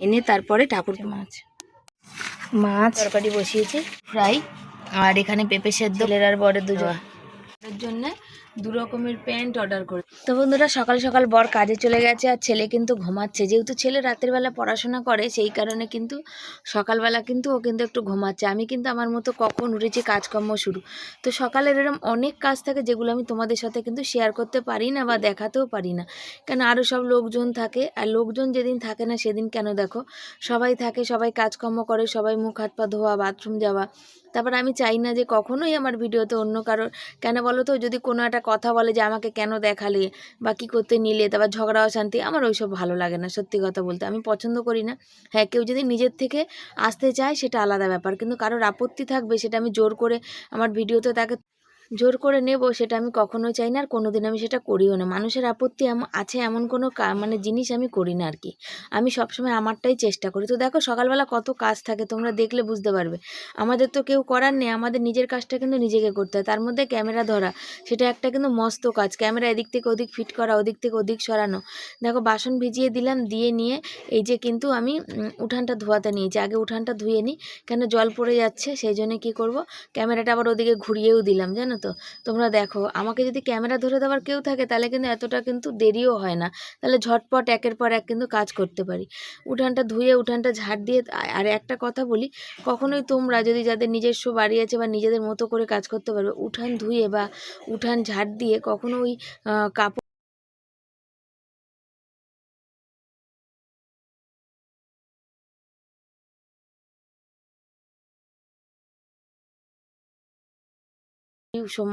এনে তারপরে ঠাকুর মাছ। মাছ তরকারি বসিয়েছি। ফ্রাই আর এখানে পেঁপে সেদ্ধ লেরার আর বড় দুজন। জন্য দু রকমের প্যান্ট অর্ডার করে। তো বন্ধুরা, সকাল সকাল বর কাজে চলে গেছে আর ছেলে কিন্তু ঘুমাচ্ছে। যেহেতু ছেলে রাতের বেলা পড়াশোনা করে, সেই কারণে কিন্তু সকালবেলা কিন্তু ও কিন্তু একটু ঘুমাচ্ছে। আমি কিন্তু আমার মতো কখন উঠেছি, কাজকর্ম শুরু। তো সকালের এরকম অনেক কাজ থাকে যেগুলো আমি তোমাদের সাথে কিন্তু শেয়ার করতে পারি না বা দেখাতেও পারি না। কেন আরও সব লোকজন থাকে, আর লোকজন যেদিন থাকে না সেদিন কেন দেখো? সবাই থাকে, সবাই কাজকর্ম করে, সবাই মুখ হাত পা ধোয়া বাথরুম যাওয়া। তারপর আমি চাই না যে কখনোই আমার ভিডিওতে অন্য কারোর, কেন বলো তো? যদি কোনো একটা কথা বলে যে আমাকে কেন দেখালে বা কী করতে নিলে, তারপর ঝগড়া, অশান্তি, আমার ওইসব ভালো লাগে না, সত্যি কথা বলতে। আমি পছন্দ করি না। হ্যাঁ কেউ যদি নিজের থেকে আসতে চায় সেটা আলাদা ব্যাপার, কিন্তু কারোর আপত্তি থাকবে সেটা আমি জোর করে আমার ভিডিওতে তাকে জোর করে নেব সেটা আমি কখনো চাই না আর কোনো দিন আমি সেটা করিও না। মানুষের আপত্তি আছে এমন কোনো মানে জিনিস আমি করি না আর কি আমি সবসময় আমারটাই চেষ্টা করি। তো দেখো সকালবেলা কত কাজ থাকে, তোমরা দেখলে বুঝতে পারবে। আমাদের তো কেউ করার নেই, আমাদের নিজের কাজটা কিন্তু নিজেকে করতে হয়। তার মধ্যে ক্যামেরা ধরা, সেটা একটা কিন্তু মস্ত কাজ। ক্যামেরা এদিক থেকে ওদিক ফিট করা, ওদিক থেকে ওদিক সরানো। দেখো বাসন ভিজিয়ে দিলাম, দিয়ে নিয়ে এই যে কিন্তু আমি উঠানটা ধোয়াতে নিয়েছি। আগে উঠানটা ধুয়ে নিই, কেন জল পড়ে যাচ্ছে, সেই জন্য কী করব? ক্যামেরাটা আবার ওদিকে ঘুরিয়েও দিলাম, জানো তো? তোমরা দেখো, আমাকে যদি ক্যামেরা ধরে দেওয়ার কেউ থাকে, তাহলে কিন্তু এতটা কিন্তু দেরিও হয় না। তাহলে ঝটপট একের পর এক কিন্তু কাজ করতে পারি। উঠানটা ধুয়ে, উঠানটা ঝাড় দিয়ে আর একটা কথা বলি, কখনোই তোমরা যদি যাদের নিজস্ব বাড়ি আছে বা নিজেদের মতো করে কাজ করতে পারবে, উঠান ধুয়ে বা উঠান ঝাড় দিয়ে কখনো ওই কাপড়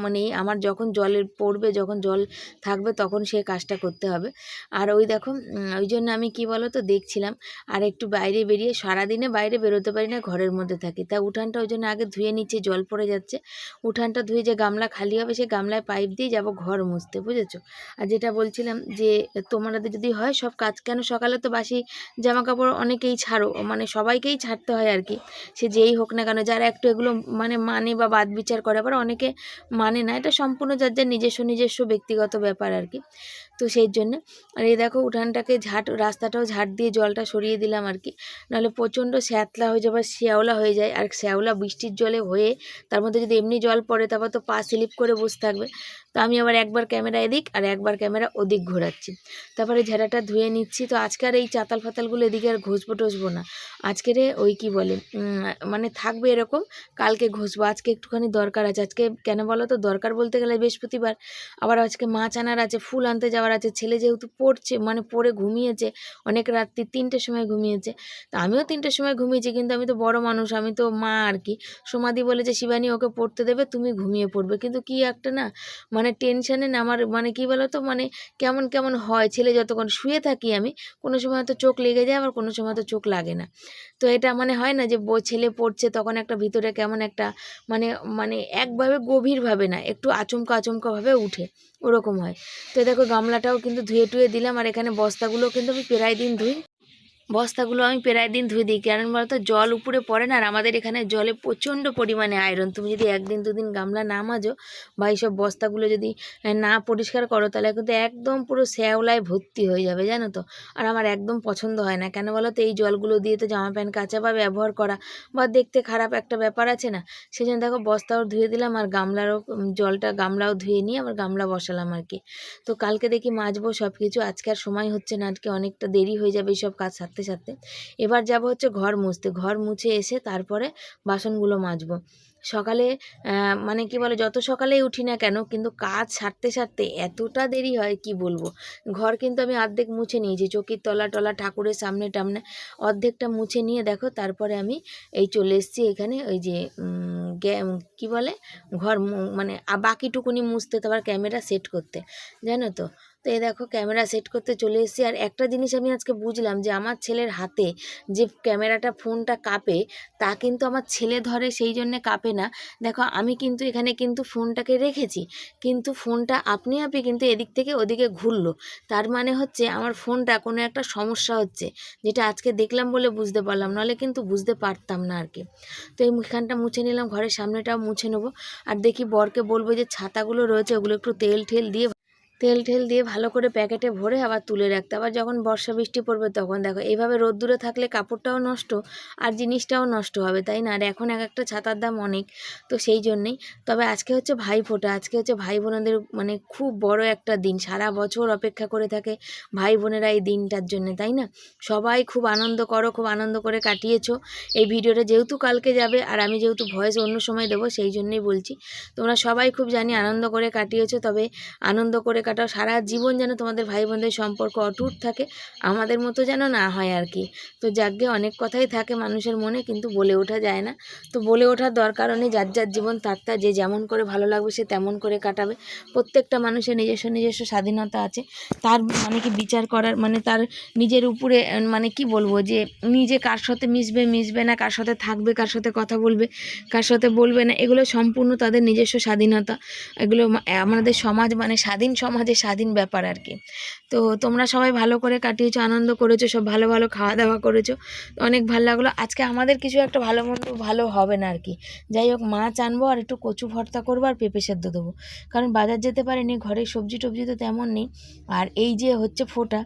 মানে আমার যখন জলের পড়বে, যখন জল থাকবে তখন সে কাজটা করতে হবে। আর ওই দেখো ওই জন্য আমি কি বলো তো দেখছিলাম, আর একটু বাইরে বেরিয়ে সারাদিনে বাইরে বেরোতে পারি না, ঘরের মধ্যে থাকি। তা উঠানটা ওই জন্য আগে ধুয়ে নিচ্ছে, জল পড়ে যাচ্ছে। উঠানটা ধুয়ে যে গামলা খালি হবে, সে গামলায় পাইপ দিয়ে যাব ঘর মুছতে, বুঝেছ? আর যেটা বলছিলাম যে, তোমাদের যদি হয় সব কাজ, কেন সকালে তো বাসি জামা কাপড় অনেকেই ছাড়ো মানে সবাইকেই ছাড়তে হয় আর কি। সে যেই হোক না কেন, যারা একটু এগুলো মানে মানে বা বাদ বিচার করে, আবার অনেকে মানে না এটা সম্পূর্ণ যার যার নিজস্ব নিজস্ব ব্যক্তিগত ব্যাপার আর কি। তো সেই জন্য। আর এই দেখো উঠানটাকে ঝাট, রাস্তাটাও ঝাড় দিয়ে জলটা সরিয়ে দিলাম আর কি। নাহলে প্রচণ্ড শ্যাতলা হয়ে যাবে, শ্যাওলা হয়ে যায়। আর শ্যাওলা বৃষ্টির জলে হয়ে তার মধ্যে যদি এমনি জল পড়ে তারপর তো পা স্লিপ করে বসে থাকবে। তো আমি আবার একবার ক্যামেরা এদিক আর একবার ক্যামেরা ওদিক ঘোরাচ্ছি। তারপরে ঝেড়াটা ধুয়ে নিচ্ছি। তো আজকের এই চাতাল ফাতালগুলো এদিকে আর ঘষবো টসবো না। আজকের ওই কি বলে মানে থাকবে এরকম, কালকে ঘষবো। আজকে একটুখানি দরকার আছে। আজকে কেন বলো তো? দরকার বলতে গেলে বৃহস্পতিবার। আবার আজকে মাছ আনার আছে, ফুল আনতে যাওয়ার আছে, ছেলে যেহেতু পড়ছে মানে পড়ে ঘুমিয়েছে, অনেক রাত্রি তিনটের সময় ঘুমিয়েছে, তা আমিও তিনটের সময় ঘুমিয়েছি, কিন্তু আমি তো বড় মানুষ, আমি তো মা আর কি। সমাধি বলেছে শিবানী, ওকে পড়তে দেবে, তুমি ঘুমিয়ে পড়বে। কিন্তু কি একটা না মানে টেনশানে না আমার মানে কি বলো তো মানে কেমন কেমন হয়, ছেলে যতক্ষণ শুয়ে থাকি আমি, কোনো সময় তো চোখ লেগে যায়, আবার কোনো সময় তো চোখ লাগে না। তো এটা মানে হয় না যে ছেলে পড়ছে, তখন একটা ভিতরে কেমন একটা মানে মানে একভাবে গভীরভাবে না, একটু আচমকা আচমকাভাবে উঠে। ওরকম হয়। তো দেখো গামলাটাও কিন্তু ধুয়ে টুয়ে দিলাম আর এখানে বস্তাগুলো কিন্তু আমি প্রায় দিন ধুই। বস্তাগুলো আমি প্রায় দিন ধুয়ে দিই। কারণ বলতো জল উপরে পড়ে না আর আমাদের এখানে জলে প্রচণ্ড পরিমাণে আয়রন তুমি যদি একদিন দুদিন গামলা না মাজো বা এইসব বস্তাগুলো যদি না পরিষ্কার করো, তাহলে কিন্তু একদম পুরো শ্যাওলায় ভর্তি হয়ে যাবে, জানো তো? আর আমার একদম পছন্দ হয় না। কেন বলো তো এই জলগুলো দিয়ে তো জামা প্যান্ট, কাচা বা ব্যবহার করা বা দেখতে খারাপ একটা ব্যাপার আছে না? সেই জন্য দেখো বস্তাও ধুয়ে দিলাম আর গামলারও জলটা গামলাও ধুয়ে নিয়ে আবার গামলা বসালাম আর কি। তো কালকে দেখি মাজবো সব কিছু আজকে আর সময় হচ্ছে না, আজকে অনেকটা দেরি হয়ে যাবে এইসব কাজ সারতে সারতে। এবার যাব হচ্ছে ঘর মুছতে। ঘর মুছে এসে তারপরে বাসনগুলো মাজবো। সকালে মানে কি বলে, যত সকালেই উঠি না কেন, কিন্তু কাজ সারতে সারতে এতটা দেরি হয়, কি বলব? ঘর কিন্তু আমি অর্ধেক মুছে নিয়েছি। চকির তলা টলা ঠাকুরের সামনে টামনে অর্ধেকটা মুছে নিয়ে দেখো, তারপরে আমি এই চলে এসেছি এখানে ওই যে কি বলে? ঘর মানে বাকিটুকুনি মুছতে তারপর ক্যামেরা সেট করতে। জানো তো? তো এই দেখো ক্যামেরা সেট করতে চলে এসেছি। আর একটা জিনিস আমি আজকে বুঝলাম যে, আমার ছেলের হাতে যে ক্যামেরাটা ফোনটা কাঁপে, তা কিন্তু আমার ছেলে ধরে সেই জন্যে কাঁপে না। দেখো, আমি কিন্তু এখানে কিন্তু ফোনটাকে রেখেছি, কিন্তু ফোনটা আপনি আপনি কিন্তু এদিক থেকে ওদিকে ঘুরলো। তার মানে হচ্ছে আমার ফোনটা কোনো একটা সমস্যা হচ্ছে, যেটা আজকে দেখলাম বলে বুঝতে পারলাম, নাহলে কিন্তু বুঝতে পারতাম না আর কি তো এই মুখখানটা মুছে নিলাম, ঘরের সামনেটাও মুছে নেব। আর দেখি বরকে বলব যে, ছাতাগুলো রয়েছে, ওগুলো একটু তেল ঠেল দিয়ে তেল ঠেল দিয়ে ভালো করে প্যাকেটে ভরে আবার তুলে রাখতে। আবার যখন বর্ষা বৃষ্টি পড়বে তখন দেখো, এইভাবে রোদ্দুরে থাকলে কাপড়টাও নষ্ট আর জিনিসটাও নষ্ট হবে, তাই না? আর এখন এক একটা ছাতার দাম অনেক, তো সেই জন্যেই। তবে আজকে হচ্ছে ভাই ফোঁটা আজকে হচ্ছে ভাই বোনেদের মানে খুব বড় একটা দিন। সারা বছর অপেক্ষা করে থাকে ভাই বোনেরা এই দিনটার জন্য, তাই না? সবাই খুব আনন্দ করো, খুব আনন্দ করে কাটিয়েছো। এই ভিডিওটা যেহেতু কালকে যাবে আর আমি যেহেতু ভয়েস অন্য সময় দেবো, সেই জন্যই বলছি। তোমরা সবাই খুব জানি আনন্দ করে কাটিয়েছো, তবে আনন্দ করে কাটাও, সারা জীবন যেন তোমাদের ভাই বোনদের সম্পর্ক অটুট থাকে, আমাদের মতো যেন না হয় আর কি। তো যাকে অনেক কথাই থাকে মানুষের মনে, কিন্তু বলে ওঠা যায় না। তো বলে ওঠার দরকার নেই, যার যার জীবন তার যে যেমন করে ভালো লাগবে, সে তেমন করে কাটাবে। প্রত্যেকটা মানুষের নিজস্ব নিজস্ব স্বাধীনতা আছে। তার মানে কি বিচার করার মানে তার নিজের উপরে মানে কি বলব যে, নিজে কার সাথে মিশবে মিশবে না, কার সাথে থাকবে, কার সাথে কথা বলবে, কার সাথে বলবে না, এগুলো সম্পূর্ণ তাদের নিজস্ব স্বাধীনতা। এগুলো আমাদের সমাজ মানে স্বাধীন সমাজে স্বাধীন ব্যাপার আর কি তো তোমরা সবাই ভালো করে কাটিয়েছো, আনন্দ করেছ, সব ভালো ভালো খাওয়া দাওয়া করেছ অনেক ভালো লাগল। আজকে আমাদের কিছু একটা ভালো মন্দ ভালো হবে না আর কি যাই হোক, মাছ আনব আর একটু কচু ভর্তা করব আর পেঁপে সেদ্ধ দেবো। কারণ বাজার যেতে পারিনি, ঘরে সবজি টবজি তো তেমন নেই। আর এই যে হচ্ছে ফোটা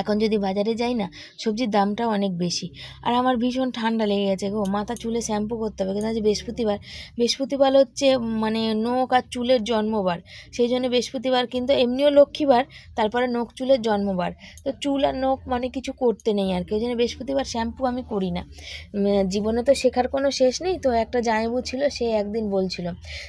এখন যদি বাজারে যাই না, সবজির দামটাও অনেক বেশি। আর আমার ভীষণ ঠান্ডা লেগে গেছে গো, মাথা চুলে শ্যাম্পু করতে হবে কিন্তু আজ বৃহস্পতিবার। বৃহস্পতিবার হচ্ছে মানে নখ আর চুলের জন্মবার, সেই জন্য বৃহস্পতিবার কিন্তু এমনিও লক্ষ্মীবার, তারপরে নখ চুলের জন্মবার। তো চুল আর নখ মানে কিছু করতে নেই আর কি, ওই জন্য বৃহস্পতিবার শ্যাম্পু আমি করি না। জীবনে তো শেখার কোনো শেষ নেই, তো একটা জামাইবু ছিল, সে একদিন বলছিল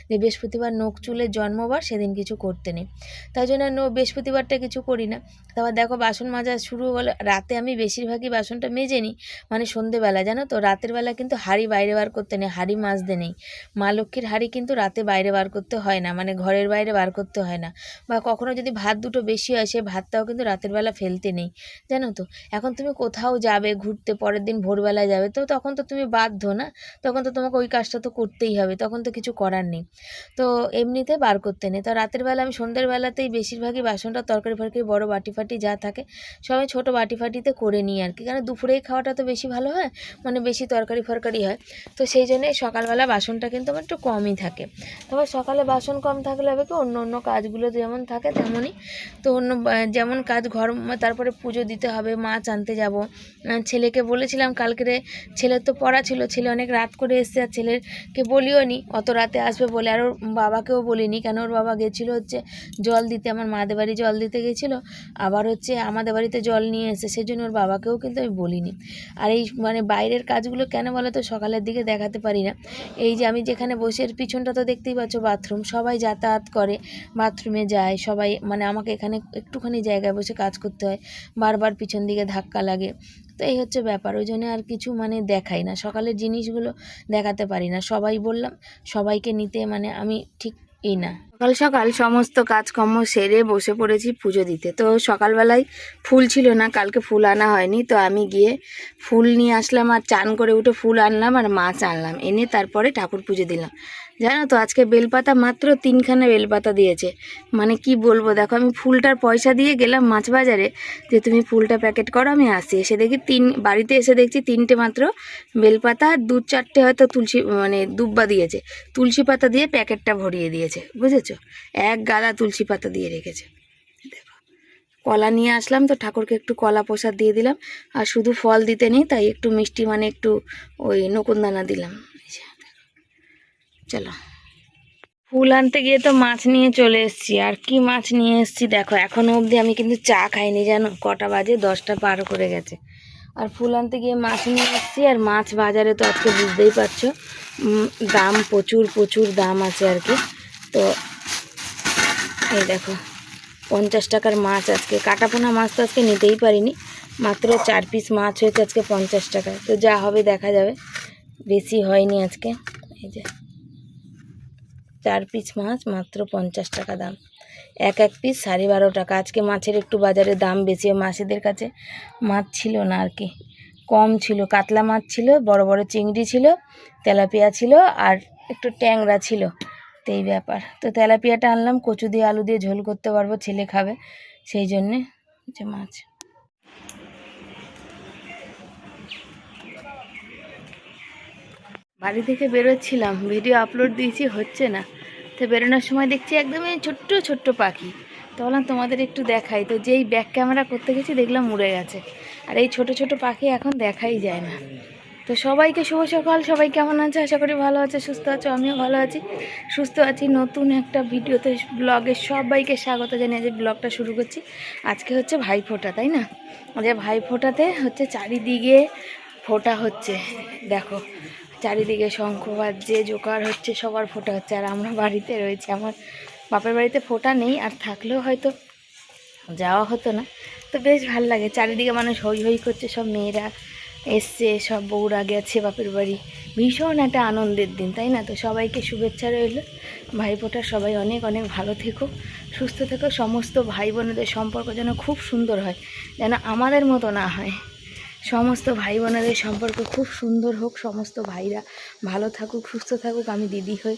যে বৃহস্পতিবার নখ চুলের জন্মবার, সেদিন কিছু করতে নেই। তাই জন্য বৃহস্পতিবারটা কিছু করি না। তারপর দেখো, বাসন মাজা শুরু হলো, রাতে আমি বেশিরভাগই বাসনটা মেজে নিই মানে সন্ধেবেলা, জানো তো? রাতের বেলা কিন্তু হাঁড়ি বাইরে বার করতে নেই, হাঁড়ি মাজতে নেই। মা লক্ষ্মীর হাঁড়ি কিন্তু রাতে বাইরে বার করতে হয় না মানে ঘরের বাইরে বার করতে হয় না। বা কখনো যদি ভাত দুটো বেশি হয় সে ভাতটাও কিন্তু রাতের বেলা ফেলতে নেই, জানো তো? এখন তুমি কোথাও যাবে, ঘুরতে, পরের দিন ভোরবেলা যাবে, তো তখন তো তুমি বাধ্য না? তখন তো তোমাকে ওই কাজটা তো করতেই হবে, তখন তো কিছু করার নেই। তো এমনিতে বার করতে নেই। তো রাতের বেলা আমি সন্ধ্যের বেলাতেই বেশিরভাগই বাসনটা তরকারি ফরকারি বড় বাটি ফাটি যা থাকে সবাই ছোটো বাটি ফাটিতে করে নিই আর কি। কারণ দুপুরেই খাওয়াটা তো বেশি ভালো হয় মানে বেশি তরকারি ফরকারি হয়। তো সেই জন্যে সকালবেলা বাসনটা কিন্তু আমার একটু কমই থাকে। তবে সকালে বাসন কম থাকলে হবে কি, অন্য অন্য কাজগুলো যেমন থাকে তেমনই। তো অন্য যেমন কাজ ঘর, তারপরে পুজো দিতে হবে মাছ আনতে যাব। ছেলেকে বলেছিলাম কালকেরে ছেলের তো পড়া ছিল, ছেলে অনেক রাত করে এসছে আর ছেলেকে বলিও নি, অত রাতে আসবে বলে। আর ওর বাবাকেও বলিনি, কেন ওর বাবা গেছিল হচ্ছে জল দিতে, আমার মাদের বাড়ি জল দিতে গেছিল। আবার হচ্ছে আমাদের বাড়িতে জল নিয়ে এসে সেই জন্য ওর বাবাকেও কিন্তু আমি বলিনি। আর এই মানে বাইরের কাজগুলো কেন বলো তো, সকালের দিকে দেখাতে পারি না। এই যে আমি যেখানে বসে, এর পিছনটা তো দেখতেই পাচ্ছ, বাথরুম। সবাই যাতায়াত করে, বাথরুমে যায়, সবাই মানে আমাকে এখানে একটুখানি জায়গায় বসে কাজ করতে হয়। বারবার পিছন দিকে ধাক্কা লাগে। তো এই হচ্ছে ব্যাপার, ওই জন্য আর কিছু মানে দেখাই না। সকালের জিনিসগুলো দেখাতে পারি না। সবাই বললাম, সবাইকে নিতে মানে আমি ঠিক ই না। সকাল সকাল সমস্ত কাজকর্ম সেরে বসে পড়েছি পুজো দিতে। তো সকালবেলায় ফুল ছিল না, কালকে ফুল আনা হয়নি। তো আমি গিয়ে ফুল নিয়ে আসলাম আর চান করে উঠে ফুল আনলাম আর মাছ আনলাম। এনে তারপরে ঠাকুর পুজো দিলাম। জানো তো, আজকে বেলপাতা মাত্র তিনখানা বেলপাতা দিয়েছে। মানে কি বলব, দেখো আমি ফুলটার পয়সা দিয়ে গেলাম মাছ বাজারে যে তুমি ফুলটা প্যাকেট করো, আমি আসি এসে দেখি তিন, বাড়িতে এসে দেখছি তিনটে মাত্র বেলপাতা দু চারটে হয়তো তুলসী মানে দুব্বা দিয়েছে। তুলসী পাতা দিয়ে প্যাকেটটা ভরিয়ে দিয়েছে, বুঝেছ? এক গাদা তুলসী পাতা দিয়ে রেখেছে। কলা নিয়ে আসলাম তো, ঠাকুরকে একটু কলা প্রসাদ দিয়ে দিলাম। আর শুধু ফল দিতে নেই, তাই একটু মিষ্টি মানে একটু ওই নকুনদানা দিলাম। চলো। ফুল আনতে গিয়ে তো মাছ নিয়ে চলে এসেছি। আর কি মাছ নিয়ে এসেছি দেখো, এখনও অবধি আমি কিন্তু চা খাইনি জানো? কটা বাজে, দশটা পার করে গেছে। আর ফুল আনতে গিয়ে মাছ নিয়ে এসেছি, আর মাছ বাজারে তো আজকে বুঝতেই পারছ দাম প্রচুর প্রচুর দাম আছে আর কি। তো এই দেখো, পঞ্চাশ টাকার মাছ আজকে, কাটাপোনা মাছ তো আজকে নিতেই পারিনি, মাত্র চার পিস মাছ হয়েছে আজকে পঞ্চাশ টাকায়। তো যা হবে দেখা যাবে, বেশি হয়নি আজকে, এই যে। চার পিস মাছ, মাত্র পঞ্চাশ টাকা দাম। এক এক পিস সাড়ে বারো টাকা। আজকে মাছের একটু বাজারে দাম বেশি মাছেদের কাছে। মাছ ছিল না আর কি। কম ছিল, কাতলা মাছ ছিল, বড় বড় চিংড়ি ছিল, তেলাপিয়া ছিল আর একটু ট্যাংরা ছিল। তো এই ব্যাপার। তো তেলাপিয়াটা আনলাম, কচু দিয়ে, আলু দিয়ে ঝোল করতে পারব, ছেলে খাবে। সেই জন্যে যে মাছ। বাড়ি থেকে বেরোচ্ছিলাম ভিডিও আপলোড দিয়েছি, হচ্ছে না। তো বেরোনোর সময় দেখছি একদমই ছোট্ট ছোট্ট পাখি। তো বললাম, তোমাদের একটু দেখাই। তো যেই ব্যাক ক্যামেরা করতে গেছি, দেখলাম উড়ে গেছে। আর এই ছোট ছোট পাখি এখন দেখাই যায় না। তো সবাইকে শুভ সকাল। সবাই কেমন আছে? আশা করি ভালো আছে, সুস্থ আছো, আমিও ভালো আছি। সুস্থ আছি, নতুন একটা ভিডিওতে ব্লগে সবাইকে স্বাগত জানিয়ে যে ব্লগটা শুরু করছি। আজকে হচ্ছে ভাইফোঁটা, তাই না? যে ভাইফোঁটাতে হচ্ছে চারিদিকে ফোঁটা হচ্ছে। দেখো চারিদিকে শঙ্খ বাজছে জোকার হচ্ছে সবার ফোঁটা হচ্ছে। আর আমরা বাড়িতে রয়েছি, আমার বাপের বাড়িতে ফোঁটা নেই, আর থাকলেও হয়তো যাওয়া হতো না। তো বেশ ভালো লাগে, চারিদিকে মানুষ হই হই করছে, সব মেয়েরা এসছে, সব বউরা গেছে বাপের বাড়ি। ভীষণ একটা আনন্দের দিন, তাই না? তো সবাইকে শুভেচ্ছা রইল। ভাইফোঁটার সবাই অনেক অনেক ভালো থেকো, সুস্থ থেকো। সমস্ত ভাই বোনেদের সম্পর্ক যেন খুব সুন্দর হয়, যেন আমাদের মতো না হয়। সমস্ত ভাই বোনেদের সম্পর্ক খুব সুন্দর হোক, সমস্ত ভাইরা ভালো থাকুক, সুস্থ থাকুক, আমি দিদি হই।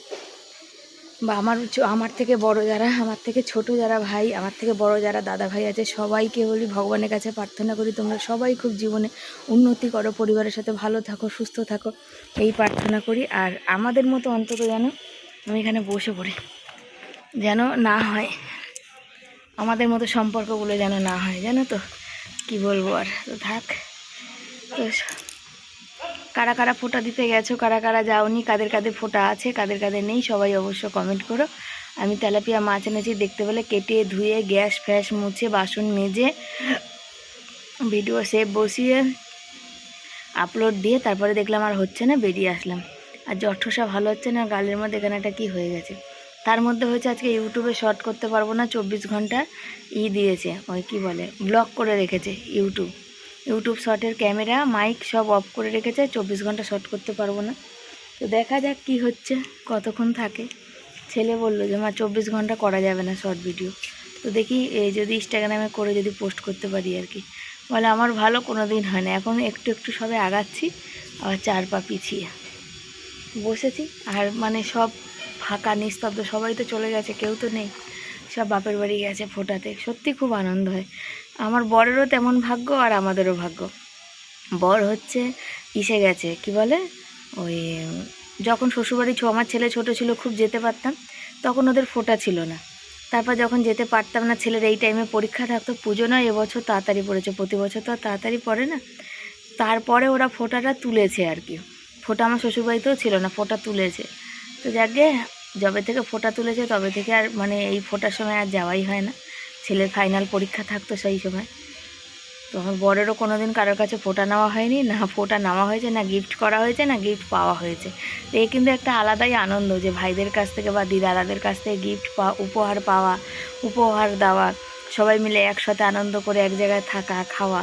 বা আমার আমার থেকে বড় যারা, আমার থেকে ছোট যারা ভাই, আমার থেকে বড় যারা দাদা ভাই আছে, সবাইকে বলি, ভগবানের কাছে প্রার্থনা করি, তোমরা সবাই খুব জীবনে উন্নতি করো, পরিবারের সাথে ভালো থাকো, সুস্থ থাকো, এই প্রার্থনা করি। আর আমাদের মতো অন্তত যেন, আমি এখানে বসে পড়ি, যেন না হয়, আমাদের মতো সম্পর্কগুলো যেন না হয়, জানো তো? কি বলব আর? তো থাক। কারা কারা ফোঁটা দিতে গেছো, কারা কারা যাওনি, কাদের কাদের ফোঁটা আছে, কাদের কাদের নেই, সবাই অবশ্য কমেন্ট করো। আমি তেলাপিয়া মাছ এনেছি দেখতে পেলে কেটে ধুয়ে, গ্যাস ফ্যাস মুছে, বাসন মেজে ভিডিও সেভ বসিয়ে আপলোড দিয়ে তারপরে দেখলাম আর হচ্ছে না, বেরিয়ে আসলাম। আর জঠসা ভালো হচ্ছে না, গালের মধ্যে এখানে একটা কী হয়ে গেছে? তার মধ্যে হয়েছে আজকে ইউটিউবে শর্ট করতে পারব না, চব্বিশ ঘণ্টা ই দিয়েছে, ওই কি বলে ব্লক করে রেখেছে ইউটিউব ইউটিউব শর্টের ক্যামেরা, মাইক সব অফ করে রেখেছে, চব্বিশ ঘণ্টা শর্ট করতে পারব না। তো দেখা যাক কি হচ্ছে, কতক্ষণ থাকে। ছেলে বলল যে, মা, চব্বিশ ঘণ্টা করা যাবে না শর্ট ভিডিও। তো দেখি এই যদি ইনস্টাগ্রামে করে যদি পোস্ট করতে পারি আর কি। বলে, আমার ভালো কোনো দিন হয় না, এখন একটু একটু সবে আগাচ্ছি, আবার চার পা পিছিয়ে। বসেছি, আর মানে সব ফাঁকা, নিস্তব্ধ, সবাই তো চলে গেছে, কেউ তো নেই। সব বাপের বাড়ি গেছে ফোটাতে, সত্যি খুব আনন্দ হয়। আমার বরেরও তেমন ভাগ্য আর আমাদেরও ভাগ্য। বর হচ্ছে ইসে গেছে, কি বলে? ওই, যখন শ্বশুরবাড়ি ছ, আমার ছেলে ছোট ছিল, খুব যেতে পারতাম, তখন ওদের ফোটা ছিল না। তারপর যখন যেতে পারতাম না, ছেলের এই টাইমে পরীক্ষা থাকতো, পুজো নয়, এবছর তাড়াতাড়ি পড়েছে, প্রতি বছর তো তাড়াতাড়ি পড়ে না। তারপরে ওরা ফোটাটা তুলেছে আর কি। ফোটা আমার শ্বশুরবাড়িতেও ছিল না, ফোটা তুলেছে। তো যাকে যবে থেকে ফোটা তুলেছে, তবে থেকে আর মানে এই ফোটার সময় আর যাওয়াই হয় না। ছেলের ফাইনাল পরীক্ষা থাকতো সেই সময়। তো আমার বরেরও কোনো দিন কারোর কাছে ফোটা নেওয়া হয়নি, না ফোটা নেওয়া হয়েছে, না গিফট করা হয়েছে, না গিফট পাওয়া হয়েছে। তো এ কিন্তু একটা আলাদাই আনন্দ যে ভাইদের কাছ থেকে বা দিদাদাদের কাছ থেকে গিফট পাওয়া উপহার পাওয়া, উপহার দেওয়া, সবাই মিলে একসাথে আনন্দ করে এক জায়গায় থাকা, খাওয়া।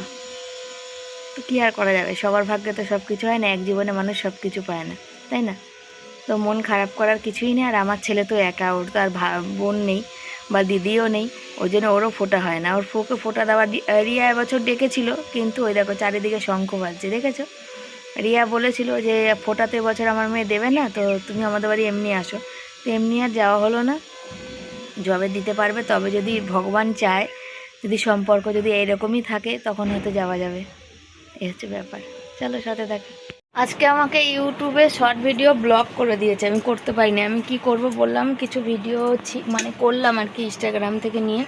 তো কী আর করা যাবে? সবার ভাগ্যে তো সব কিছু হয় না, এক জীবনে মানুষ সব কিছু পায় না, তাই না? তো মন খারাপ করার কিছুই নেই, আর আমার ছেলে তো একা, ওর তো আর বোন নেই। বা দিদিও নেই ওই জন্য ওরও ফোটা হয় না। ওর ফোকে ফোটা দেওয়া রিয়া এবছর ডেকেছিল, কিন্তু ওই দেখো চারিদিকে শঙ্খ বাজছে, দেখেছ? রিয়া বলেছিল যে, ফোটাতে বছর আমার মেয়ে দেবে না, তো তুমি আমাদের বাড়ি এমনি আসো। তো এমনি আর যাওয়া হলো না। জবে দিতে পারবে, তবে যদি ভগবান চায়, যদি সম্পর্ক যদি এইরকমই থাকে, তখন হয়তো যাওয়া যাবে। এই হচ্ছে ব্যাপার। চলো সাথে দেখো। আজকে আমাকে ইউটিউবে শর্ট ভিডিও ব্লগ করে দিয়েছে, আমি করতে পারিনি। আমি কি করব বললাম, কিছু ভিডিও মানে করলাম আর কি ইনস্টাগ্রাম থেকে নিয়ে।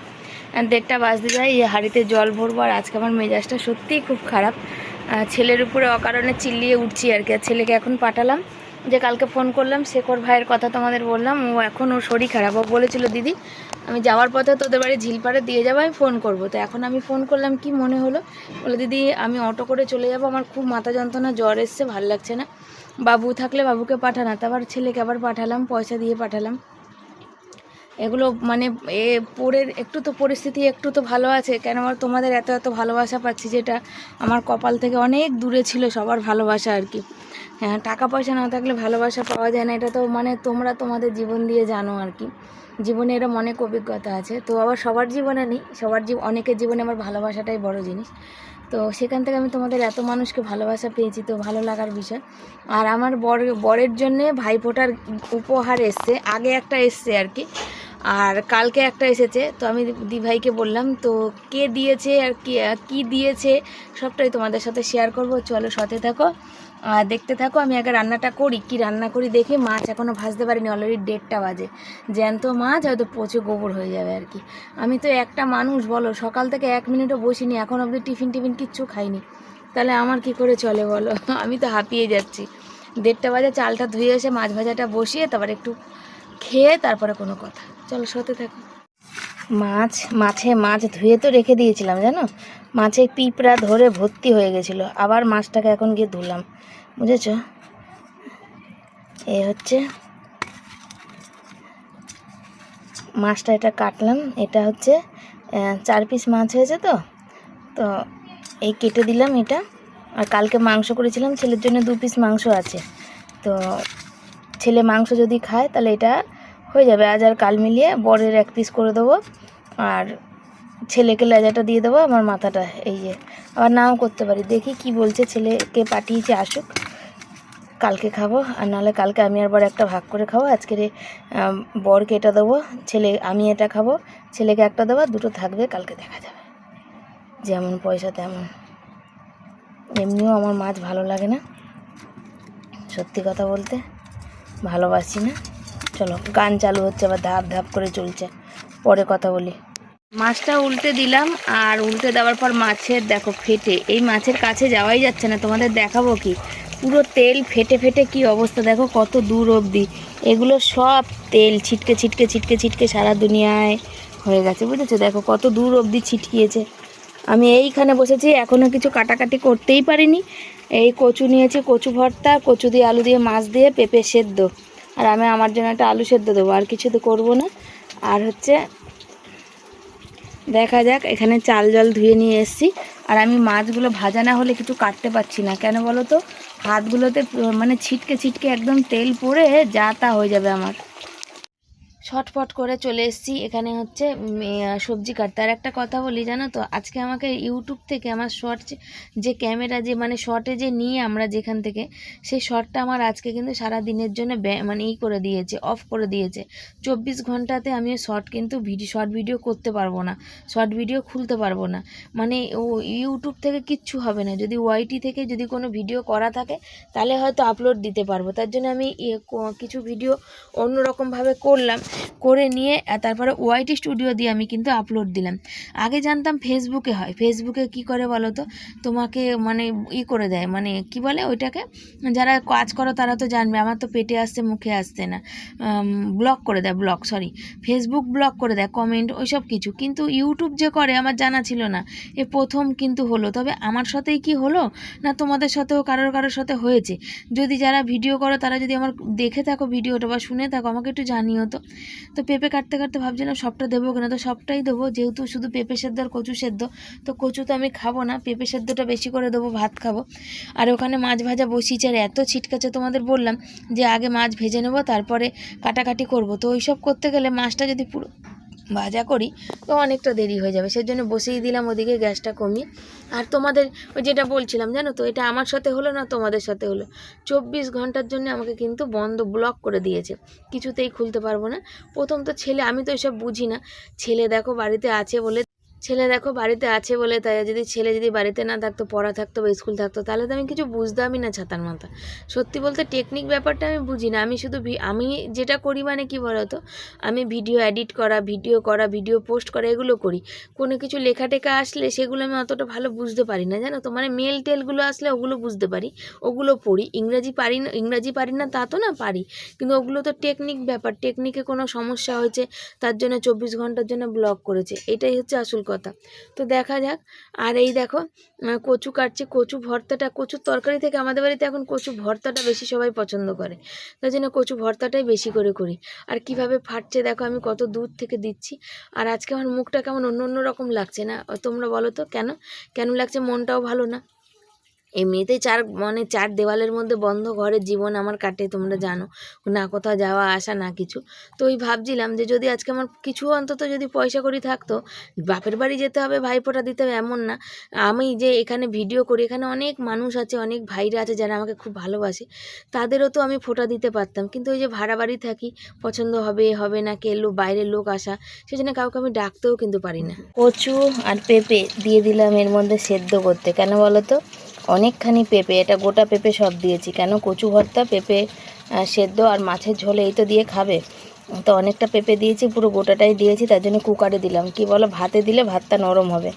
দেড়টা বাজতে যায়, এই হাড়িতে জল ভরবো আর আজকে আমার মেজাজটা সত্যিই খুব খারাপ। ছেলের উপরে অকারণে চিল্লিয়ে উঠছি আর কি ছেলেকে এখন পাঠালাম। যে কালকে ফোন করলাম শেখর ভাইয়ের কথা তোমাদের বললাম, ও এখন ওর শরীর খারাপ। ও বলেছিল, দিদি, আমি যাওয়ার পথে তোদের বাড়ি ঝিলপাড়ে দিয়ে যাব, আমি ফোন করব। তো এখন আমি ফোন করলাম, কি মনে হলো? বলে, দিদি, আমি অটো করে চলে যাব, আমার খুব মাথা যন্ত্রণা, জ্বর এসছে, ভালো লাগছে না। বাবু থাকলে বাবুকে পাঠানা তারপর ছেলেকে আবার পাঠালাম, পয়সা দিয়ে পাঠালাম। এগুলো মানে এ পড়ে একটু তো পরিস্থিতি, একটু তো ভালো আছে। কেন আমার তোমাদের এত এত ভালোবাসা পাচ্ছি যেটা আমার কপাল থেকে অনেক দূরে ছিল সবার ভালোবাসা আর কি। হ্যাঁ টাকা পয়সা না থাকলে ভালোবাসা পাওয়া যায় না, এটা তো মানে তোমরা তোমাদের জীবন দিয়ে জানো আর কি। জীবনে এরম অনেক অভিজ্ঞতা আছে, তো আবার সবার জীবনে নেই, সবার জীব, অনেকের জীবনে আমার ভালোবাসাটাই বড় জিনিস। তো সেখান থেকে আমি তোমাদের এত মানুষকে ভালোবাসা পেয়েছি, তো ভালো লাগার বিষয়। আর আমার বর, বরের জন্যে ভাইফোঁটার উপহার এসছে, আগে একটা এসছে আর কি। আর কালকে একটা এসেছে, তো আমি দি ভাইকে বললাম, তো কে দিয়েছে আর কি কি দিয়েছে সবটাই তোমাদের সাথে শেয়ার করব, চলো সাথে থাকো। আর দেখতে থাকো, আমি আগে রান্নাটা করি, কি রান্না করি দেখি মাছ এখনও ভাজতে পারিনি অলরেডি দেড়টা বাজে। জ্যান্ত মাছ, হয়তো পচে গোবর হয়ে যাবে আর কি। আমি তো একটা মানুষ, বলো, সকাল থেকে এক মিনিটও বসিনি, এখন অবধি টিফিন টিফিন কিচ্ছু খাইনি। তাহলে আমার কি করে চলে, বলো? আমি তো হাঁপিয়ে যাচ্ছি। দেড়টা বাজে চালটা ধুয়ে এসে মাছ ভাজাটা বসিয়ে তারপর একটু খেয়ে তারপরে কোনো কথা। চলো সাথে থাকো। মাছ, মাছে মাছ ধুয়ে তো রেখে দিয়েছিলাম, জানো? মাছে পিঁপড়া ধরে ভর্তি হয়ে গেছিল, আবার মাছটাকে এখন গিয়ে ধুলাম, বুঝেছ? এ হচ্ছে মাছটা এটা কাটলাম, এটা হচ্ছে চার পিস মাছ হয়েছে তো তো এই কেটে দিলাম এটা, আর কালকে মাংস করেছিলাম, ছেলের জন্য দু পিস মাংস আছে, তো ছেলে মাংস যদি খায় তাহলে এটা হয়ে যাবে। আজ আর কাল মিলিয়ে বরের এক পিস করে দেবো। আর ছেলেকে লেজাটা দিয়ে দেবো আমার মাথাটা, এই যে। আবার নাও করতে পারি। দেখি কি বলছে ছেলেকে পাঠিয়েছে, আসুক। কালকে খাব, আর নাহলে কালকে আমি আর বর একটা ভাগ করে খাব। আজকের বরকে এটা দেবো। ছেলে, আমি এটা খাব। ছেলেকে একটা দেবো, দুটো থাকবে, কালকে দেখা যাবে। যেমন পয়সা তেমন। এমনিও আমার মাছ ভালো লাগে না। সত্যি কথা বলতে ভালোবাসি না। চলো, গান চালু হচ্ছে, আবার ধাপ ধাপ করে চলছে। পরে কথা বলি। মাছটা উল্টে দিলাম, আর উল্টে দেওয়ার পর মাছের, দেখো, ফেটে। এই মাছের কাছে যাওয়াই যাচ্ছে না, তোমাদের দেখাবো কি? পুরো তেল ফেটে ফেটে কি অবস্থা, দেখো, কত দূর অবধি। এগুলো সব তেল, ছিটকে ছিটকে ছিটকে ছিটকে সারা দুনিয়ায় হয়ে গেছে, বুঝেছ? দেখো, কত দূর অবধি ছিটকিয়েছে। আমি এইখানে বসেছি এখনও কিছু কাটাকাটি করতেই পারিনি। এই কচু নিয়েছি, কচু ভর্তা, কচু দিয়ে আলু দিয়ে মাছ দিয়ে পেঁপে সেদ্ধ। আর আমি আমার জন্য একটা আলু সেদ্ধ দেবো, আর কিছু তো করব না। আর হচ্ছে, দেখা যাক, এখানে চাল জল ধুয়ে নিয়ে এসছি। আর আমি মাছগুলো ভাজা না হলে কিছু কাটতে পারছি না। কেন বলো তো? হাতগুলোতে মানে ছিটকে ছিটকে একদম তেল পড়ে, যা তা হয়ে যাবে আমার। ছটফট করে চলে এসেছি। এখানে হচ্ছে সবজি কাটতে। আর একটা কথা বলি, জানো তো, আজকে আমাকে ইউটিউব থেকে আমার শর্ট যে ক্যামেরা যে মানে শর্টে যে নিয়ে আমরা যেখান থেকে, সেই শর্টটা আমার আজকে কিন্তু সারা দিনের জন্য মানে ই করে দিয়েছে অফ করে দিয়েছে। চব্বিশ ঘন্টাতে আমি শর্ট কিন্তু ভিডিও শর্ট ভিডিও করতে পারব না। শর্ট ভিডিও খুলতে পারব না। মানে ও ইউটিউব থেকে কিচ্ছু হবে না। যদি ওয়াইটি থেকে যদি কোনো ভিডিও করা থাকে, তাহলে হয়তো আপলোড দিতে পারব। তার জন্য আমি কিছু ভিডিও অন্যরকমভাবে করলাম। করে নিয়ে তারপরে ওয়াইটি স্টুডিও দিয়ে আমি কিন্তু আপলোড দিলাম। আগে জানতাম ফেসবুকে হয়। ফেসবুকে কি করে বলো তো? তোমাকে মানে ই করে দেয়। মানে কি বলে ওইটাকে? যারা কাজ করো তারা তো জানবে। আমার তো পেটে আসছে, মুখে আসছে না। ব্লক করে দেয় ব্লক সরি ফেসবুক ব্লক করে দেয় কমেন্ট ওইসব কিছু। কিন্তু ইউটিউব যে করে, আমার জানা ছিল না। এ প্রথম কিন্তু হলো। তবে আমার সাথেই কি হলো? না, তোমাদের সাথেও কারোর কারোর সাথে হয়েছে। যদি যারা ভিডিও করো, তারা যদি আমার দেখে থাকো ভিডিওটা বা শুনে থাকো, আমাকে একটু জানিও তো। তো পেঁপে কাটতে কাটতে ভাবছিলাম সবটা দেবো কিনা। তো সবটাই দেবো, যেহেতু শুধু পেঁপে সেদ্ধ আর কচু সেদ্ধ, তো কচু তো আমি খাব না, পেঁপে সেদ্ধটা বেশি করে দেবো, ভাত খাব। আর ওখানে মাছ ভাজা বসিয়েছে, আর এত ছিটকাছে তোমাদের বললাম যে আগে মাছ ভেজে নেব, তারপরে কাটাকাটি করব। তো ওইসব করতে গেলে মাছটা যদি পুরো ভাজা করি, তো অনেকটা দেরি হয়ে যাবে। সেই জন্য বসিয়ে দিলাম ওদিকে গ্যাসটা কমিয়ে। আর তোমাদের ওই যেটা বলছিলাম, জানো তো, এটা আমার সাথে হলো না তোমাদের সাথে হলো? চব্বিশ ঘণ্টার জন্য আমাকে কিন্তু বন্ধ ব্লক করে দিয়েছে। কিছুতেই খুলতে পারব না। প্রথম তো ছেলে, আমি তো এসব বুঝি না। ছেলে দেখো বাড়িতে আছে বলে ছেলে দেখো বাড়িতে আছে বলে তাই যদি ছেলে যদি বাড়িতে না থাকতো, পড়া থাকতো বা স্কুল থাকতো, তাহলে তো আমি কিছু বুঝতামই না ছাতার মাথা। সত্যি বলতে টেকনিক ব্যাপারটা আমি বুঝি না। আমি শুধু আমি যেটা করি মানে কি বলতো? আমি ভিডিও এডিট করা ভিডিও করা ভিডিও পোস্ট করা, এগুলো করি। কোনো কিছু লেখা টেখা আসলে সেগুলো আমি অতটা ভালো বুঝতে পারি না, জানো তো? মানে মেল টেলগুলো আসলে ওগুলো বুঝতে পারি, ওগুলো পড়ি। ইংরাজি পারি না, ইংরাজি পারি না তা তো না, পারি। কিন্তু ওগুলো তো টেকনিক ব্যাপার টেকনিকে কোনো সমস্যা হয়েছে, তার জন্য চব্বিশ ঘণ্টার জন্য ব্লক করেছে। এটাই হচ্ছে আসল কথা। তো দেখা যাক। আর এই দেখো কচু কাটছে। কচু ভর্তাটা, কচুর তরকারি থেকে আমাদের বাড়িতে এখন কচু ভর্তাটা বেশি সবাই পছন্দ করে। তাই জন্য কচু ভর্তাটাই বেশি করে করি। আর কীভাবে ফাটছে দেখো, আমি কত দূর থেকে দিচ্ছি। আর আজকে আমার মুখটা কেমন অন্য অন্য রকম লাগছে না? তোমরা বলো তো, কেন? কেন লাগছে? মনটাও ভালো না। এমনিতেই চার মানে চার দেওয়ালের মধ্যে বন্ধ ঘরের জীবন আমার কাটে, তোমরা জানো। না কোথাও যাওয়া, আসা, না কিছু। তো ওই ভাবছিলাম যে যদি আজকে আমার কিছু অন্তত যদি পয়সা করি থাকতো, বাপের বাড়ি যেতে হবে ভাইফোঁটা দিতে হবে, এমন না। আমি যে এখানে ভিডিও করি, এখানে অনেক মানুষ আছে, অনেক ভাইরা আছে যারা আমাকে খুব ভালোবাসে। তাদেরও তো আমি ফোঁটা দিতে পারতাম। কিন্তু ওই যে ভাড়া বাড়ি থাকি, পছন্দ হবে হবে না, কে এলো বাইরের লোক আসা সেজন্য কাউকে আমি ডাকতেও কিন্তু পারি না। কচু আর পেঁপে দিয়ে দিলাম এর মধ্যে সেদ্ধ করতে। কেন বলো তো? অনেকখানি পেঁপে, এটা গোটা পেঁপে সব দিয়েছি। কেন? কচু ভর্তা, পেঁপে সেদ্ধ আর মাছের ঝোলে এই তো দিয়ে খাবে। তো অনেকটা পেঁপে দিয়েছি, পুরো গোটাটাই দিয়েছি, তার জন্য কুকারে দিলাম। কি বলো, ভাতে দিলে ভাতটা নরম হবে।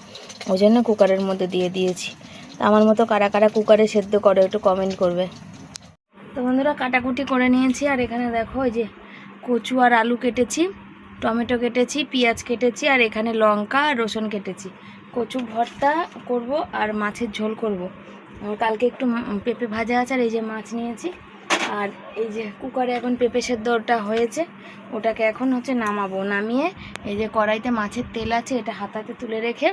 ওই জন্য কুকারের মধ্যে দিয়ে দিয়েছি। আমার মতো কারা কারা কুকারে সেদ্ধ করে একটু কমেন্ট করবে। তো বন্ধুরা, কাটাকুটি করে নিয়েছি, আর এখানে দেখো ওই যে কচু আর আলু কেটেছি, টমেটো কেটেছি, পেঁয়াজ কেটেছি, আর এখানে লঙ্কা আর রসুন কেটেছি। কচু ভর্তা করব আর মাছের ঝোল করব। কালকে একটু পেঁপে ভাজা আছে আর এই যে মাছ নিয়েছি। আর এই যে কুকারে এখন পেঁপে সেদ্ধ ওটা হয়েছে, ওটাকে এখন হচ্ছে নামাবো। নামিয়ে এই যে কড়াইতে মাছের তেল আছে, এটা হাতাতে তুলে রেখে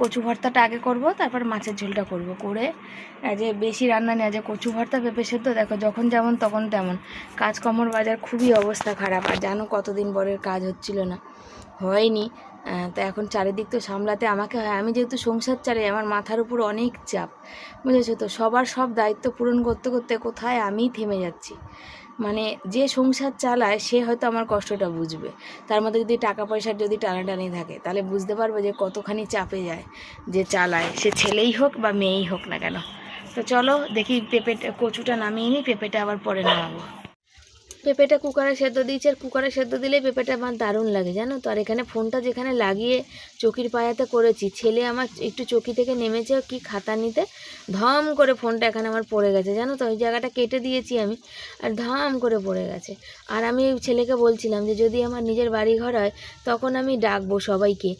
কচু ভর্তাটা আগে করব, তারপর মাছের ঝোলটা করব। করে যে বেশি রান্না নেই, যে কচু ভর্তা, পেঁপে সেদ্ধ, দেখো যখন যেমন তখন তেমন। কাজকর্মর বাজার খুবই অবস্থা খারাপ, আর জানো কতদিন পরের কাজ হচ্ছিল না। হয়নি। তো এখন চারিদিক তো সামলাতে আমাকে হয়। আমি যেহেতু সংসার চালাই, আমার মাথার উপর অনেক চাপ, বুঝেছ তো? সবার সব দায়িত্ব পূরণ করতে করতে কোথায় আমিই থেমে যাচ্ছি? মানে যে সংসার চালায়, সে হয়তো আমার কষ্টটা বুঝবে। তার মধ্যে যদি টাকা পয়সার যদি টানাটানি থাকে, তাহলে বুঝতে পারবে যে কতখানি চাপে যায় যে চালায়। সে ছেলেই হোক বা মেয়েই হোক না কেন। তো চলো, দেখি পেঁপেটা, কচুটা নামিয়ে নিই, পেঁপেটা আবার পরে নামাবো। পেঁপেটা কুকারে সেদ্ধ দিয়েছি, আর কুকারে সেদ্ধ দিলেই পেঁপেটা আমার দারুণ লাগে, জানো? তো আর এখানে ফোনটা যেখানে লাগিয়ে চকির পায়াতে করেছি, ছেলে আমার একটু চকি থেকে নেমেছে কি খাতা নিতে ধম করে ফোনটা এখানে আমার পড়ে গেছে, জানো তো? ওই জায়গাটা কেটে দিয়েছি আমি, আর ধম করে পড়ে গেছে। আর আমি ওই ছেলেকে বলছিলাম যে, যদি আমার নিজের বাড়ি ঘর হয়, তখন আমি ডাকবো সবাইকে,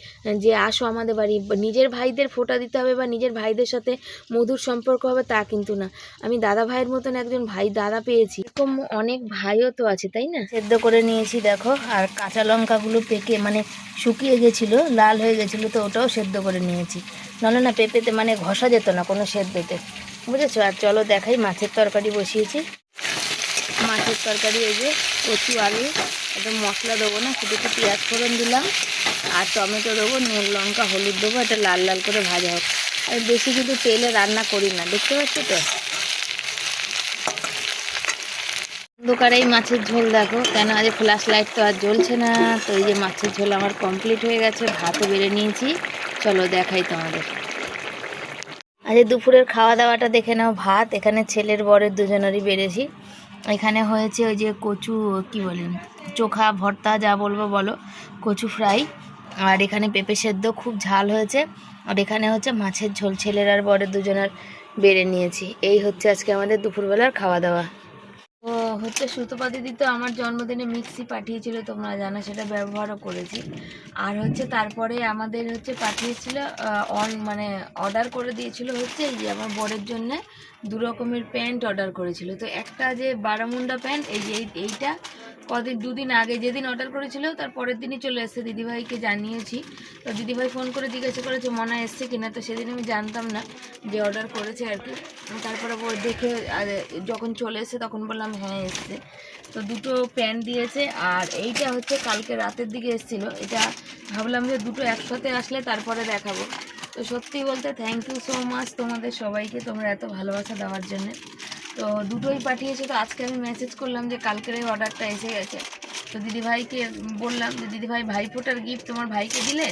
যে আসো আমাদের বাড়ি, নিজের ভাইদের ফোঁটা দিতে হবে বা নিজের ভাইদের সাথে মধুর সম্পর্ক হবে তা কিন্তু না। আমি দাদা ভাইয়ের মতন একজন ভাই দাদা পেয়েছি। এরকম অনেক ভাইও তো আছে, তাই না? সেদ্ধ করে নিয়েছি, দেখো। আর কাঁচা লঙ্কাগুলো পেকে মানে শুকিয়ে গেছিল, লাল হয়ে গেছিল, তো ওটাও সেদ্ধ করে নিয়েছি। নাহলে না পেঁপেতে মানে ঘষা যেত না কোনো সেদ্ধতে। বুঝেছ? আর চলো দেখাই, মাছের তরকারি বসিয়েছি। মাছের তরকারি, এই যে কচু আলু একটু মশলা দেবো না, শুধু একটু পেঁয়াজ ফোড়ন দিলাম। আর টমেটো দেবো, নুন, লঙ্কা, হলুদ দেবো, এটা লাল লাল করে ভাজা হোক। আর বেশি কিন্তু তেলে রান্না করি না, দেখতে পাচ্ছ তো? অন্ধকারেই মাছের ঝোল দেখো। কেন আজ ফ্ল্যাশ লাইট তো আর জ্বলছে না? তো এই যে মাছের ঝোল আমার কমপ্লিট হয়ে গেছে, ভাতও বেড়ে নিয়েছি। চলো দেখাই তোমাদের। আজ দুপুরের খাওয়া দাওয়াটা দেখে নাও ভাত। এখানে ছেলের বরের দুজনেরই বেড়েছি। এখানে হয়েছে ওই যে কচু, কি বলেন চোখা, ভর্তা, যা বলব বলো, কচু ফ্রাই। আর এখানে পেঁপে সেদ্ধ, খুব ঝাল হয়েছে। আর এখানে হচ্ছে মাছের ঝোল, ছেলের আর বরের দুজনের বেড়ে নিয়েছি। এই হচ্ছে আজকে আমাদের দুপুরবেলার খাওয়া দাওয়া হচ্ছে সুতোপাতি দিতে আমার জন্মদিনে মিক্সি পাঠিয়েছিল, তোমরা জানো সেটা ব্যবহারও করেছি। আর হচ্ছে তারপরে আমাদের হচ্ছে পাঠিয়েছিল অন মানে অর্ডার করে দিয়েছিল হচ্ছে এই যে আমার বরের জন্য দু রকমের প্যান্ট অর্ডার করেছিল। তো একটা যে বারামুন্ডা প্যান্ট, এই যে এই- এইটা কদিন দুদিন আগে যেদিন অর্ডার করেছিল, তার পরের দিনই চলে এসছে দিদিভাইকে জানিয়েছি। তো দিদিভাই ফোন করে জিজ্ঞাসা করেছে, মনে এসছে কিনা? তো সেদিন আমি জানতাম না যে অর্ডার করেছে আর কি। তারপরে দেখে, আর যখন চলে এসছে তখন বললাম হ্যাঁ এসছে। তো দুটো প্যান্ট দিয়েছে, আর এইটা হচ্ছে কালকে রাতের দিকে এসেছিল। এটা ভাবলাম যে দুটো একসাথে আসলে তারপরে দেখাবো। তো সত্যি বলতে থ্যাংক ইউ সো মাচ তোমাদের সবাইকে, তোমরা এত ভালোবাসা দেওয়ার জন্য। তো দুটোই পাঠিয়েছে, তো আজকে আমি মেসেজ করলাম যে কালকের এই অর্ডারটা এসে গেছে। তো দিদিভাইকে বললাম যে, দিদিভাই, ভাইফোঁটার গিফট তোমার ভাইকে দিলে?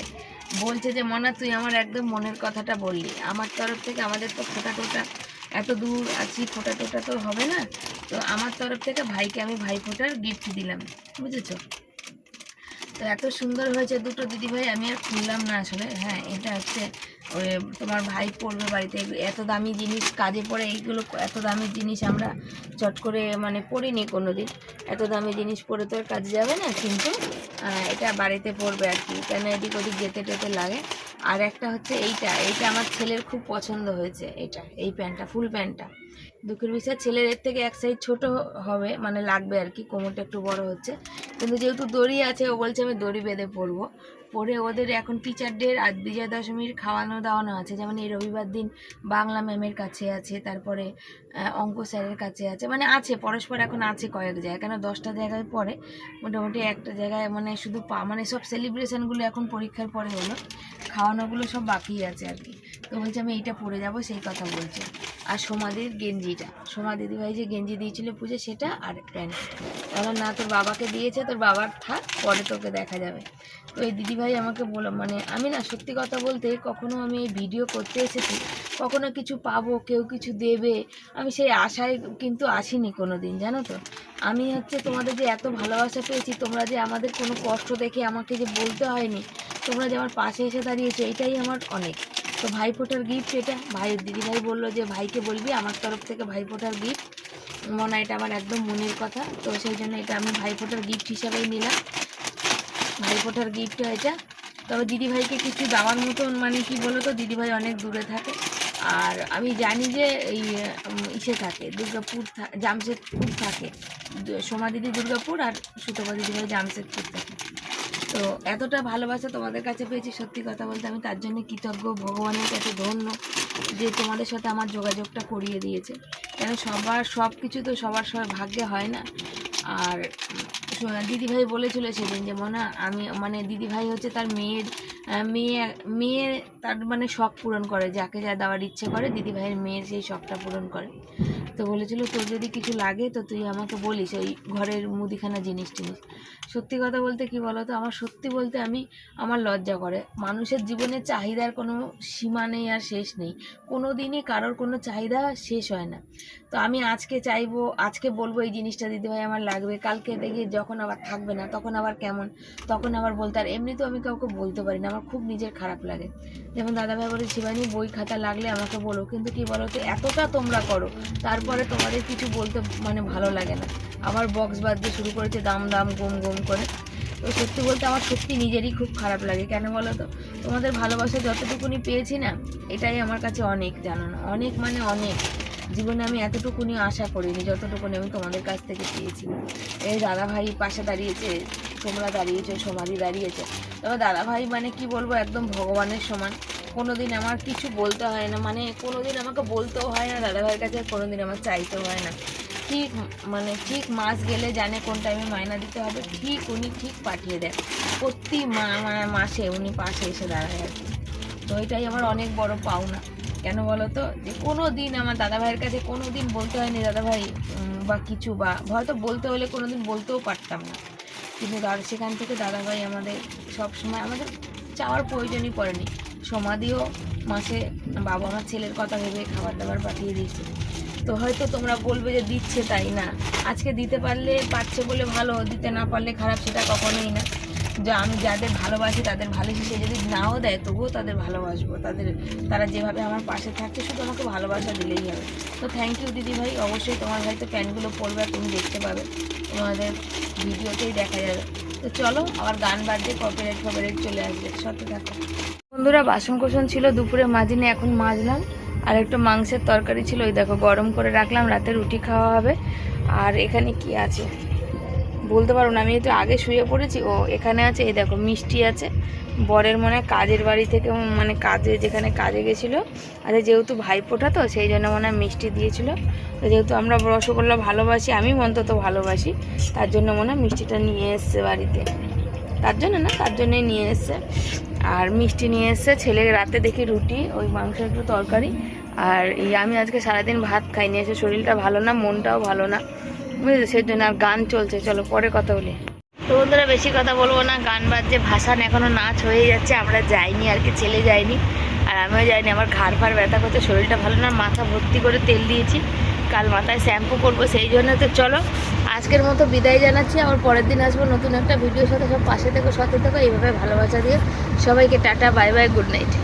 বলছে যে, মনা, তুই আমার একদম মনের কথাটা বললি। আমার তরফ থেকে আমাদের তো ফোটা টোটা এত দূর আছি ফোটা টোটা তো হবে না। তো আমার তরফ থেকে ভাইকে আমি ভাইফোঁটার গিফট দিলাম, বুঝেছ? তো এত সুন্দর হয়েছে দুটো দিদিভাই, আমি আর খুললাম না আসলে। হ্যাঁ এটা হচ্ছে ওই তোমার ভাই পড়বে বাড়িতে, এত দামি জিনিস, কাজে পড়ে এইগুলো, এত দামি জিনিস আমরা চট করে মানে পড়িনি কোনো দিন এত দামি জিনিস পরে তো আর কাজে যাবে না, কিন্তু এটা বাড়িতে পড়বে আর কি, কেন এদিক ওদিক যেতে টেতে লাগে। আর একটা হচ্ছে এইটা এইটা আমার ছেলের খুব পছন্দ হয়েছে এটা এই প্যান্টটা, ফুল প্যান্টটা। দুঃখের বিষয়, ছেলের এর থেকে এক সাইড ছোট হবে মানে লাগবে আর কি, কোমরটা একটু বড় হচ্ছে। কিন্তু যেহেতু দড়ি আছে, ও বলছে আমি দড়ি বেঁধে পরবো। পড়ে ওদের এখন টিচার ডের আর বিজয়া দশমীর খাওয়ানো দাওয়ানো আছে, যেমন এই রবিবার দিন বাংলা ম্যামের কাছে আছে, তারপরে অঙ্ক স্যারের কাছে আছে মানে আছে, পরস্পর এখন আছে কয়েক জায়গায়, কেন দশটা জায়গায় পড়ে। মোটামুটি একটা জায়গায় মানে শুধু পা মানে সব সেলিব্রেশনগুলো এখন পরীক্ষার পরে হলো, খাওয়ানোগুলো সব বাকি আছে আর কি। তো বলছে, আমি এইটা পরে যাব, সেই কথা বলছে। আর সোমাদির গেঞ্জিটা, সোমা দিদিভাই যে গেঞ্জি দিয়েছিল পুজো সেটা আর প্যান্ট আমার না, তোর বাবাকে দিয়েছে, তোর বাবার থাক, পরে তোকে দেখা যাবে। তো এই দিদিভাই আমাকে বলো মানে আমি না, সত্যি কথা বলতে কখনো আমি এই ভিডিও করতে এসেছি, কখনো কিছু পাবো, কেউ কিছু দেবে, আমি সেই আশায় কিন্তু আসিনি কোনো দিন জানো তো? আমি হচ্ছে তোমাদের যে এত ভালোবাসা পেয়েছি, তোমরা যে আমাদের কোনো কষ্ট দেখে আমাকে যে বলতে হয়নি, তোমরা যে আমার পাশে এসে দাঁড়িয়েছো, এটাই আমার অনেক। তো ভাইফোঁটার গিফট এটা। ভাই দিদিভাই বলল যে, ভাইকে বলবি, আমার তরফ থেকে ভাইফোঁটার গিফট মনে এটা আমার একদম মনের কথা। তো সেই জন্য এটা আমি ভাইফোঁটার গিফট হিসাবেই নিলাম। ভাইফোঁটার গিফট এটা। তবে দিদিভাইকে কিছু দেওয়ার মতন মানে কি বলো তো দিদিভাই অনেক দূরে থাকে। আর আমি জানি যে এই ইসে থাকে, দুর্গাপুর জামশেদপুর থাকে। সোমা দিদি দুর্গাপুর আর সুতপা দিদিভাই জামশেদপুর থাকে। তো এতটা ভালোবাসা তোমাদের কাছে পেয়েছি, সত্যি কথা বলতে আমি তার জন্য কৃতজ্ঞ, ভগবানের কাছে ধন্য যে তোমাদের সাথে আমার যোগাযোগটা করিয়ে দিয়েছে। কেন সবার সব কিছু তো সবার সবার ভাগ্যে হয় না। আর দিদিভাই বলেছিল সেদিন যে, মনে, আমি মানে দিদিভাই হচ্ছে তার মেয়ের মেয়ে মেয়ে তার মানে শখ পূরণ করে। যাকে যা দেওয়ার ইচ্ছে করে, দিদিভাইয়ের মেয়ের সেই শখটা পূরণ করে। তো বলেছিল, তোর যদি কিছু লাগে তো তুই আমাকে বলিস, ওই ঘরের মুদিখানা জিনিস টিনিস। সত্যি কথা বলতে কি বলতো, আমার সত্যি বলতে আমি, আমার লজ্জা করে। মানুষের জীবনে চাহিদার কোনো সীমা নেই আর শেষ নেই। কোনো দিনই কারোর কোনো চাহিদা শেষ হয় না। তো আমি আজকে চাইব, আজকে বলব এই জিনিসটা দিদি ভাই আমার লাগবে। কালকে দেখি যখন আবার থাকবে না, তখন আবার কেমন, তখন আবার বলতে, আর এমনি তো আমি কাউকে বলতে পারি না, আমার খুব নিজের খারাপ লাগে। যেমন দাদাভাই বলে, শিবানী, বই খাতা লাগলে আমাকে বলো। কিন্তু কি বলো তো এতটা তোমরা করো তারপরে তোমাদের কিছু বলতে মানে ভালো লাগে না। আবার বক্স দিয়ে শুরু করেছে দাম দাম, গুম গুম করে। তো সত্যি বলতে আমার সত্যি নিজেরই খুব খারাপ লাগে। কেন বলো তো? তোমাদের ভালোবাসা যতটুকুনি পেয়েছি না, এটাই আমার কাছে অনেক জানো না অনেক মানে অনেক। জীবনে আমি এতটুকুনি আশা করিনি, যতটুকুনি আমি তোমাদের কাছ থেকে পেয়েছি। এই দাদা ভাই পাশে দাঁড়িয়েছে, তোমরা দাঁড়িয়েছো, সমাধি দাঁড়িয়েছে। তবে দাদা ভাই মানে কি বলব, একদম ভগবানের সমান। কোনোদিন আমার কিছু বলতে হয় না মানে কোনোদিন আমাকে বলতেও হয় না দাদা ভাইয়ের কাছে কোনোদিন আমার চাইতেও হয় না। ঠিক মানে ঠিক মাস গেলে জানে কোন টাইমে মায়না দিতে হবে, ঠিক উনি ঠিক পাঠিয়ে দেন প্রতি মা- মা- মাসে উনি পাশে এসে দাঁড়ায় আর কি। তো এটাই আমার অনেক বড় পাওনা। কেন বলো তো? যে কোনো দিন আমার দাদা ভাইয়ের কাছে কোনো দিন বলতে হয়নি দাদা ভাই বা কিছু, বা হয়তো বলতে হলে কোনো দিন বলতেও পারতাম না। কিন্তু সেখান থেকে দাদা ভাই আমাদের সব সময় আমাদের চাওয়ার প্রয়োজনই পড়েনি। সমাধিও মাসে বাবা আমার ছেলের কথা ভেবে খাবার দাবার পাঠিয়ে দিয়েছে। তো হয়তো তোমরা বলবে যে দিচ্ছে তাই না? আজকে দিতে পারলে পাচ্ছে বলে ভালো, দিতে না পারলে খারাপ সেটা কখনোই না। যে আমি যাদের ভালোবাসি, তাদের ভালো ভালোবেসে যদি নাও দেয়, তবুও তাদের ভালোবাসবো। তাদের, তারা যেভাবে আমার পাশে থাকছে, শুধু আমাকে ভালোবাসা দিলেই হবে। তো থ্যাংক ইউ দিদি ভাই। অবশ্যই তোমার হয়তো প্যান্টগুলো আর তুমি দেখতে পাবে। তোমাদের ভিডিওতেই দেখা যাবে। তো চলো, আবার গান বাজছে কপিরাইট ফপিরাইট চলে আসবে। সাথে থাকো। বন্ধুরা বাসন কোসন ছিল দুপুরে মাজিনি এখন মাজলাম। আর একটু মাংসের তরকারি ছিল, ওই দেখো গরম করে রাখলাম, রাতে রুটি খাওয়া হবে। আর এখানে কি আছে? বলতে পারব না, আমি একটু আগে শুয়ে পড়েছি, ও এখানে আছে, এই দেখো মিষ্টি আছে। বরের মনে কাজের বাড়ি থেকে মানে কাজে, যেখানে কাজে গেছিল, আর যেহেতু ভাইফোঁটা তো, সেই জন্য মনে হয় মিষ্টি দিয়েছিল। তো যেহেতু আমরা রসগোল্লা ভালোবাসি, আমি অন্তত ভালোবাসি, তার জন্য মনে হয় মিষ্টিটা নিয়ে এসছে বাড়িতে। তার জন্য না, তার জন্যই নিয়ে এসছে। আর মিষ্টি নিয়ে এসছে, ছেলে রাতে দেখি রুটি, ওই মাংস একটু তরকারি। আর আমি আজকে সারাদিন ভাত খাইনি, এসে শরীরটা ভালো না, মনটাও ভালো না। বুঝলি সেই জন্য আর গান চলছে, চলো পরে কথা বলি। তো বন্ধুরা, বেশি কথা বলব না, গান বাজছে, ভাসান এখনও নাচ হয়ে যাচ্ছে, আমরা যাইনি, আর কি ছেলে যাইনি আর আমিও যাইনি, আমার ঘাড় ফাড় ব্যথা করছে, শরীরটা ভালো না, মাথা ভর্তি করে তেল দিয়েছি, কাল মাথায় শ্যাম্পু করব, সেই জন্য তো চলো, আজকের মতো বিদায় জানাচ্ছি, আবার পরের দিন আসব নতুন একটা ভিডিওর সাথে, সব পাশে থেকো, সাথে থেকো, এইভাবে ভালোবাসা দিয়ে সবাইকে tata, bye bye, good night.